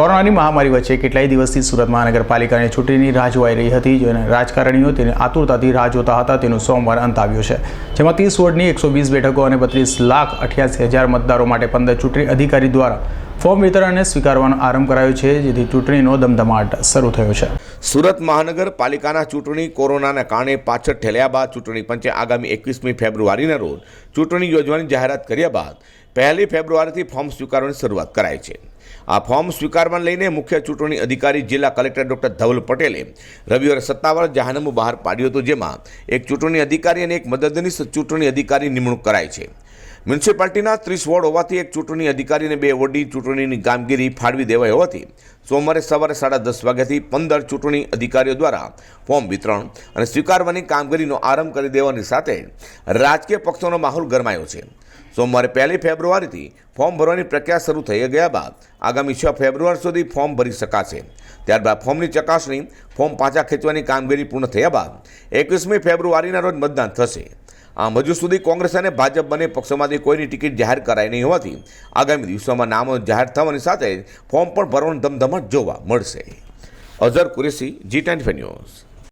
કોરોનાની મહામારી વચ્ચે કેટલાય દિવસથી સુરત મહાનગરપાલિકાની ચૂંટણીની રાહ જોવાઈ રહી હતી, જેને રાજકારણીઓ તેની આતુરતાથી રાહ જોતા હતા, તેનો સોમવાર અંત આવ્યો છે. જેમાં ત્રીસ વોર્ડની એકસો વીસ બેઠકો અને બત્રીસ લાખ અઠ્યાસી હજાર મતદારો માટે પંદર ચૂંટણી અધિકારી દ્વારા ફોર્મ વિતરણને સ્વીકારવાનો આરંભ કરાયો છે, જેથી ચૂંટણીનો ધમધમાટ શરૂ થયો છે. સુરત મહાનગરપાલિકાના ચૂંટણી કોરોનાના કારણે પાછળ ઠેલ્યા બાદ ચૂંટણી પંચે આગામી એકવીસમી ફેબ્રુઆરીના રોજ ચૂંટણી યોજવાની જાહેરાત કર્યા બાદ પહેલી ફેબ્રુઆરીથી ફોર્મ સ્વીકારવાની શરૂઆત કરાઈ છે. આ ફોર્મ સ્વીકારવાને લઈને મુખ્ય ચૂંટણી અધિકારી જિલ્લા કલેક્ટર ડૉક્ટર ધવલ પટેલે રવિવારે સત્તાવાર જાહેરનામું બહાર પાડ્યું હતું, જેમાં એક ચૂંટણી અધિકારી અને એક મદદનીશ ચૂંટણી અધિકારી નિમણૂક કરાઈ છે. મ્યુનિસિપાલિટીના ત્રીસ વોર્ડ હોવાથી એક ચૂંટણી અધિકારીને બે વોર્ડની ચૂંટણીની કામગીરી ફાળવી દેવાઈ હોવાથી સોમવારે સવારે સાડા દસ વાગ્યાથી પંદર ચૂંટણી અધિકારીઓ દ્વારા ફોર્મ વિતરણ અને સ્વીકારવાની કામગીરીનો આરંભ કરી દેવાની સાથે રાજકીય પક્ષોનો માહોલ ગરમાયો છે. સોમવારે પહેલી ફેબ્રુઆરીથી ફોર્મ ભરવાની પ્રક્રિયા શરૂ થઈ ગયા બાદ આગામી છ ફેબ્રુઆરી સુધી ફોર્મ ભરી શકાશે. ત્યારબાદ ફોર્મની ચકાસણી, ફોર્મ પાછા ખેંચવાની કામગીરી પૂર્ણ થયા બાદ એકવીસમી ફેબ્રુઆરીના રોજ મતદાન થશે. આમ હજુ સુધી કોંગ્રેસ અને ભાજપ બંને પક્ષોમાંથી કોઈની ટિકિટ જાહેર કરાઈ નહીં હોવાથી આગામી દિવસોમાં નામો જાહેર થવાની સાથે ફોર્મ પણ ભરવાનો ધમધમાટ જોવા મળશે. Azhar Qureshi ji tent news